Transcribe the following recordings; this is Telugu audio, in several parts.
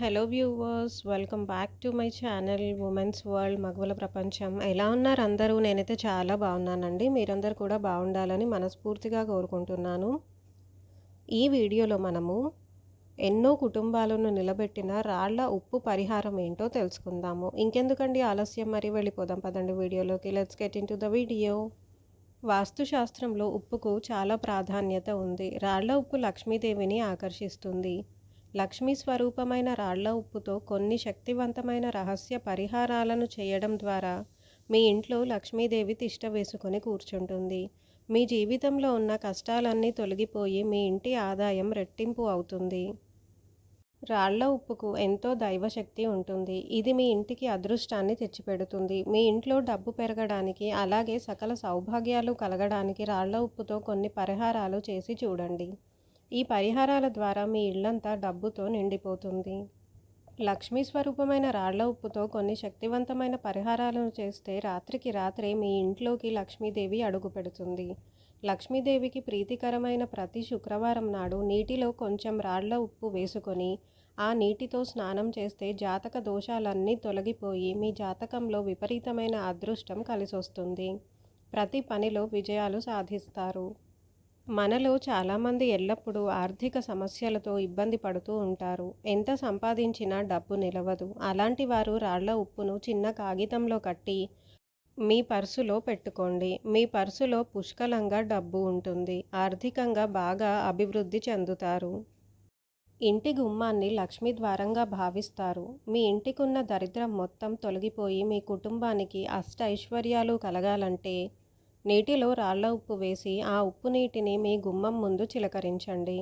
Hello viewers welcome back to my channel women's world మగవల ప్రపంచం. ఎలా ఉన్నారు అందరూ? నేనైతే చాలా బాగున్నానండి. మీరందరూ కూడా బాగుండాలని మనస్ఫూర్తిగా కోరుకుంటున్నాను. ఈ వీడియోలో మనము ఎన్నో కుటుంబాలను నిలబెట్టిన రాళ్ళ ఉప్పు పరిహారం ఏంటో తెలుసుకుందాము. ఇంకెందుకండి ఆలస్యం? మరి వెళ్ళిపోదాం పదండి వీడియోలోకి. Let's get into the video వాస్తుశాస్త్రంలో ఉప్పుకు చాలా ప్రాధాన్యత ఉంది. రాళ్ళ ఉప్పు లక్ష్మీదేవిని ఆకర్షిస్తుంది. లక్ష్మీ స్వరూపమైన రాళ్ళ ఉప్పుతో కొన్ని శక్తివంతమైన రహస్య పరిహారాలను చేయడం ద్వారా మీ ఇంట్లో లక్ష్మీదేవి తిష్ట వేసుకొని కూర్చుంటుంది. మీ జీవితంలో ఉన్న కష్టాలన్నీ తొలగిపోయి మీ ఇంటి ఆదాయం రెట్టింపు అవుతుంది. రాళ్ళ ఉప్పుకు ఎంతో దైవశక్తి ఉంటుంది. ఇది మీ ఇంటికి అదృష్టాన్ని తెచ్చిపెడుతుంది. మీ ఇంట్లో డబ్బు పెరగడానికి అలాగే సకల సౌభాగ్యాలు కలగడానికి రాళ్ళ ఉప్పుతో కొన్ని పరిహారాలు చేసి చూడండి. ఈ పరిహారాల ద్వారా మీ ఇల్లంతా డబ్బుతో నిండిపోతుంది. లక్ష్మీ స్వరూపమైన రాళ్ళ ఉప్పుతో కొన్ని శక్తివంతమైన పరిహారాలను చేస్తే రాత్రికి రాత్రే మీ ఇంట్లోకి లక్ష్మీదేవి అడుగు పెడుతుంది లక్ష్మీదేవికి ప్రీతికరమైన ప్రతి శుక్రవారం నాడు నీటిలో కొంచెం రాళ్ళ ఉప్పు వేసుకొని ఆ నీటితో స్నానం చేస్తే జాతక దోషాలన్నీ తొలగిపోయి మీ జాతకంలో విపరీతమైన అదృష్టం కలిసొస్తుంది. ప్రతి పనిలో విజయాలు సాధిస్తారు. మనలో చాలామంది ఎల్లప్పుడూ ఆర్థిక సమస్యలతో ఇబ్బంది పడుతూ ఉంటారు. ఎంత సంపాదించినా డబ్బు నిలవదు. అలాంటి వారు రాళ్ళ ఉప్పును చిన్న కాగితంలో కట్టి మీ పర్సులో పెట్టుకోండి. మీ పర్సులో పుష్కలంగా డబ్బు ఉంటుంది. ఆర్థికంగా బాగా అభివృద్ధి చెందుతారు. ఇంటి గుమ్మాన్ని లక్ష్మీ ద్వారంగా భావిస్తారు. మీ ఇంటికున్న దరిద్రం మొత్తం తొలగిపోయి మీ కుటుంబానికి అష్ట ఐశ్వర్యాలు కలగాలంటే నీటిలో రాళ్ళ ఉప్పు వేసి ఆ ఉప్పు నీటిని మీ గుమ్మం ముందు చిలకరించండి.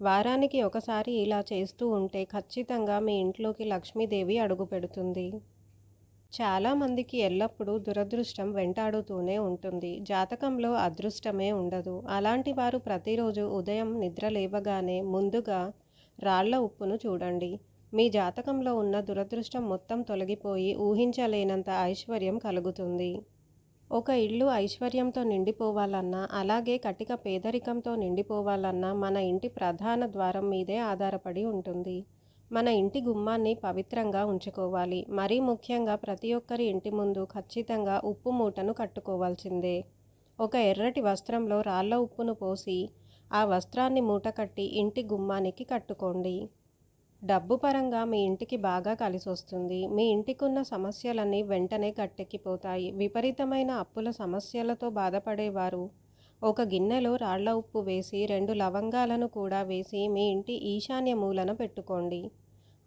వారానికి ఒకసారి ఇలా చేస్తూ ఉంటే ఖచ్చితంగా మీ ఇంట్లోకి లక్ష్మీదేవి అడుగు పెడుతుంది. చాలామందికి ఎల్లప్పుడూ దురదృష్టం వెంటాడుతూనే ఉంటుంది. జాతకంలో అదృష్టమే ఉండదు. అలాంటి వారు ప్రతిరోజు ఉదయం నిద్ర లేవగానే ముందుగా రాళ్ళ ఉప్పును చూడండి. మీ జాతకంలో ఉన్న దురదృష్టం మొత్తం తొలగిపోయి ఊహించలేనంత ఐశ్వర్యం కలుగుతుంది. ఒక ఇల్లు ఐశ్వర్యంతో నిండిపోవాలన్నా అలాగే కటిక పేదరికంతో నిండిపోవాలన్నా మన ఇంటి ప్రధాన ద్వారం మీదే ఆధారపడి ఉంటుంది. మన ఇంటి గుమ్మాన్ని పవిత్రంగా ఉంచుకోవాలి. మరీ ముఖ్యంగా ప్రతి ఒక్కరి ఇంటి ముందు ఖచ్చితంగా ఉప్పు మూటను కట్టుకోవాల్సిందే. ఒక ఎర్రటి వస్త్రంలో రాళ్ళ ఉప్పును పోసి ఆ వస్త్రాన్ని మూట కట్టి ఇంటి గుమ్మానికి కట్టుకోండి. డబ్బు పరంగా మీ ఇంటికి బాగా కలిసి వస్తుంది మీ ఇంటికున్న సమస్యలన్నీ వెంటనే గట్టెక్కిపోతాయి విపరీతమైన అప్పుల సమస్యలతో బాధపడేవారు. ఒక గిన్నెలో రాళ్ళ ఉప్పు వేసి రెండు లవంగాలను కూడా వేసి మీ ఇంటి ఈశాన్య మూలన పెట్టుకోండి.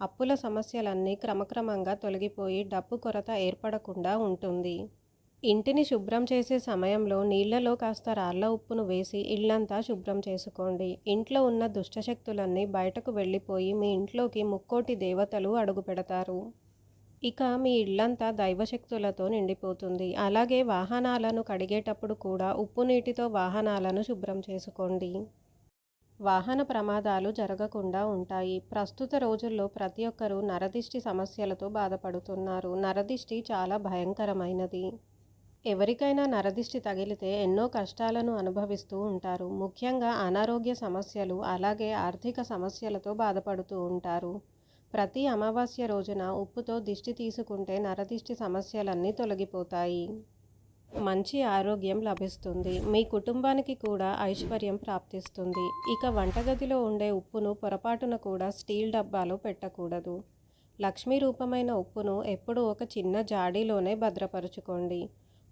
అప్పుల సమస్యలన్నీ క్రమక్రమంగా తొలగిపోయి డబ్బు కొరత ఏర్పడకుండా ఉంటుంది. ఇంటిని శుభ్రం చేసే సమయంలో నీళ్ళలో కాస్త రాళ్ళ ఉప్పును వేసి ఇల్లంతా శుభ్రం చేసుకోండి. ఇంట్లో ఉన్న దుష్టశక్తులన్నీ బయటకు వెళ్ళిపోయి మీ ఇంట్లోకి ముక్కోటి దేవతలు అడుగు పెడతారు. ఇక మీ ఇల్లంతా దైవశక్తులతో నిండిపోతుంది. అలాగే వాహనాలను కడిగేటప్పుడు కూడా ఉప్పు నీటితో వాహనాలను శుభ్రం చేసుకోండి. వాహన ప్రమాదాలు జరగకుండా ఉంటాయి. ప్రస్తుత రోజుల్లో ప్రతి ఒక్కరూ నరదిష్టి సమస్యలతో బాధపడుతున్నారు. నరదిష్టి చాలా భయంకరమైనది. ఎవరికైనా నరదిష్టి తగిలితే ఎన్నో కష్టాలను అనుభవిస్తూ ఉంటారు. ముఖ్యంగా అనారోగ్య సమస్యలు అలాగే ఆర్థిక సమస్యలతో బాధపడుతూ ఉంటారు. ప్రతి అమావాస్య రోజున ఉప్పుతో దిష్టి తీసుకుంటే నరదిష్టి సమస్యలన్నీ తొలగిపోతాయి. మంచి ఆరోగ్యం లభిస్తుంది. మీ కుటుంబానికి కూడా ఐశ్వర్యం ప్రాప్తిస్తుంది. ఇక వంటగదిలో ఉండే ఉప్పును పొరపాటున కూడా స్టీల్ డబ్బాలో పెట్టకూడదు. లక్ష్మీ రూపమైన ఉప్పును ఎప్పుడూ ఒక చిన్న జాడీలోనే భద్రపరుచుకోండి.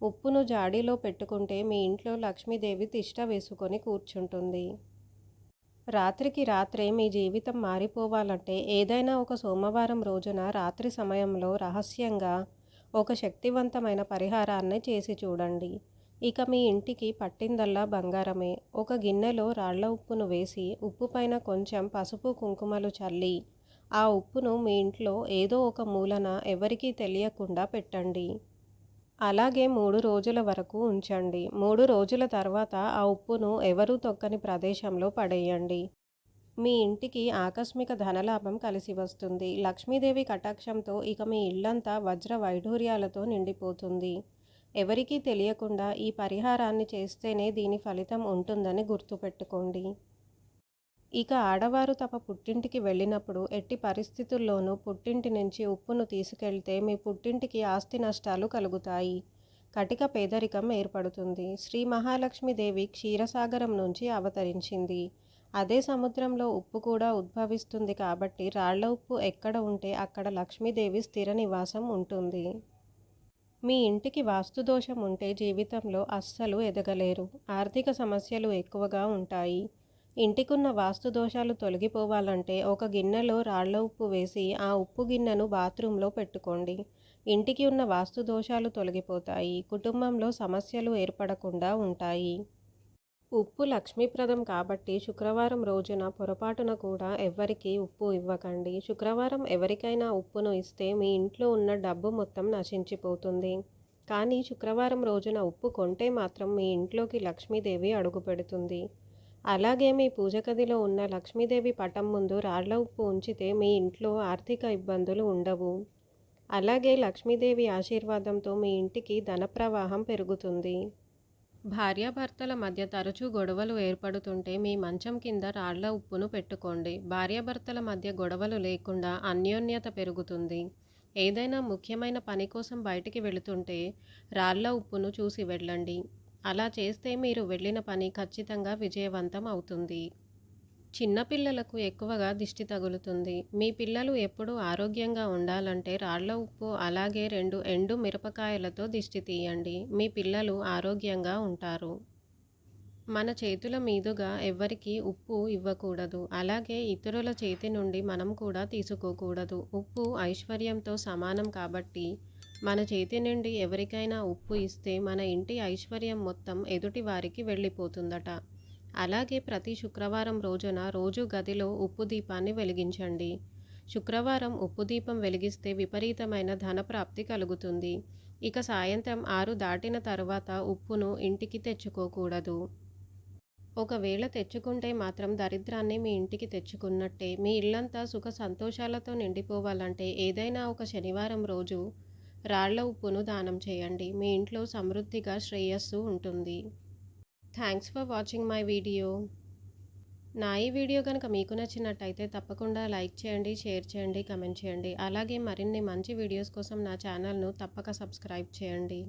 ఉప్పును జాడీలో పెట్టుకుంటే మీ ఇంట్లో లక్ష్మీదేవి తిష్ట వేసుకొని కూర్చుంటుంది. రాత్రికి రాత్రే మీ జీవితం మారిపోవాలంటే ఏదైనా ఒక సోమవారం రోజున రాత్రి సమయంలో రహస్యంగా ఒక శక్తివంతమైన పరిహారాన్ని చేసి చూడండి. ఇక మీ ఇంటికి పట్టిందల్లా బంగారమే. ఒక గిన్నెలో రాళ్ళ ఉప్పును వేసి ఉప్పు పైన కొంచెం పసుపు కుంకుమలు చల్లి ఆ ఉప్పును మీ ఇంట్లో ఏదో ఒక మూలన ఎవరికీ తెలియకుండా పెట్టండి. అలాగే మూడు రోజుల వరకు ఉంచండి. మూడు రోజుల తర్వాత ఆ ఉప్పును ఎవరూ తొక్కని ప్రదేశంలో పడేయండి. మీ ఇంటికి ఆకస్మిక ధనలాభం కలిసి వస్తుంది. లక్ష్మీదేవి కటాక్షంతో ఇక మీ ఇల్లంతా వజ్ర వైఢూర్యాలతో నిండిపోతుంది. ఎవరికీ తెలియకుండా ఈ పరిహారాన్ని చేస్తేనే దీని ఫలితం ఉంటుందని గుర్తుపెట్టుకోండి. ఇక ఆడవారు తమ పుట్టింటికి వెళ్ళినప్పుడు ఎట్టి పరిస్థితుల్లోనూ పుట్టింటి నుంచి ఉప్పును తీసుకెళ్తే మీ పుట్టింటికి ఆస్తి నష్టాలు కలుగుతాయి. కటిక పేదరికం ఏర్పడుతుంది. శ్రీ మహాలక్ష్మీదేవి క్షీరసాగరం నుంచి అవతరించింది. అదే సముద్రంలో ఉప్పు కూడా ఉద్భవిస్తుంది కాబట్టి రాళ్ళ ఉప్పు ఎక్కడ ఉంటే అక్కడ లక్ష్మీదేవి స్థిర నివాసం ఉంటుంది. మీ ఇంటికి వాస్తు దోషం ఉంటే జీవితంలో అస్సలు ఎదగలేరు. ఆర్థిక సమస్యలు ఎక్కువగా ఉంటాయి. ఇంటికున్న వాస్తు దోషాలు తొలగిపోవాలంటే ఒక గిన్నెలో రాళ్ళ ఉప్పు వేసి ఆ ఉప్పు గిన్నెను బాత్రూంలో పెట్టుకోండి. ఇంటికి ఉన్న వాస్తు దోషాలు తొలగిపోతాయి. కుటుంబంలో సమస్యలు ఏర్పడకుండా ఉంటాయి. ఉప్పు లక్ష్మీప్రదం కాబట్టి శుక్రవారం రోజున పొరపాటున కూడా ఎవ్వరికీ ఉప్పు ఇవ్వకండి. శుక్రవారం ఎవరికైనా ఉప్పును ఇస్తే మీ ఇంట్లో ఉన్న డబ్బు మొత్తం నశించిపోతుంది. కానీ శుక్రవారం రోజున ఉప్పు కొంటే మాత్రం మీ ఇంట్లోకి లక్ష్మీదేవి అడుగుపెడుతుంది. అలాగే మీ పూజ గదిలో ఉన్న లక్ష్మీదేవి పటం ముందు రాళ్ళ ఉప్పు ఉంచితే మీ ఇంట్లో ఆర్థిక ఇబ్బందులు ఉండవు. అలాగే లక్ష్మీదేవి ఆశీర్వాదంతో మీ ఇంటికి ధన ప్రవాహం పెరుగుతుంది. భార్యాభర్తల మధ్య తరచూ గొడవలు ఏర్పడుతుంటే మీ మంచం కింద రాళ్ళ ఉప్పును పెట్టుకోండి. భార్యాభర్తల మధ్య గొడవలు లేకుండా అన్యోన్యత పెరుగుతుంది. ఏదైనా ముఖ్యమైన పని కోసం బయటికి వెళుతుంటే రాళ్ళ ఉప్పును చూసి వెళ్ళండి. అలా చేస్తే మీరు వెళ్ళిన పని ఖచ్చితంగా విజయవంతం అవుతుంది. చిన్నపిల్లలకు ఎక్కువగా దిష్టి తగులుతుంది. మీ పిల్లలు ఎప్పుడూ ఆరోగ్యంగా ఉండాలంటే రాళ్ళ ఉప్పు అలాగే రెండు ఎండు మిరపకాయలతో దిష్టి తీయండి. మీ పిల్లలు ఆరోగ్యంగా ఉంటారు. మన చేతుల మీదుగా ఎవ్వరికీ ఉప్పు ఇవ్వకూడదు. అలాగే ఇతరుల చేతి నుండి మనం కూడా తీసుకోకూడదు. ఉప్పు ఐశ్వర్యంతో సమానం కాబట్టి మన చేతి నుండి ఎవరికైనా ఉప్పు ఇస్తే మన ఇంటి ఐశ్వర్యం మొత్తం ఎదుటి వారికి వెళ్ళిపోతుందట. అలాగే ప్రతి శుక్రవారం రోజున రోజు గదిలో ఉప్పు దీపాన్ని వెలిగించండి. శుక్రవారం ఉప్పు దీపం వెలిగిస్తే విపరీతమైన ధనప్రాప్తి కలుగుతుంది. ఇక సాయంత్రం ఆరు దాటిన తర్వాత ఉప్పును ఇంటికి తెచ్చుకోకూడదు. ఒకవేళ తెచ్చుకుంటే మాత్రం దరిద్రాన్ని మీ ఇంటికి తెచ్చుకున్నట్టే మీ ఇల్లంతా సుఖ సంతోషాలతో నిండిపోవాలంటే ఏదైనా ఒక శనివారం రోజు రాళ్ళ ఉప్పును దానం చేయండి. మీ ఇంట్లో సమృద్ధిగా శ్రేయస్సు ఉంటుంది. Thanks for watching my video. నా ఈ వీడియో కనుక మీకు నచ్చినట్టయితే తప్పకుండా లైక్ చేయండి షేర్ చేయండి కమెంట్ చేయండి. అలాగే మరిన్ని మంచి వీడియోస్ కోసం నా ఛానల్ను తప్పక సబ్స్క్రైబ్ చేయండి.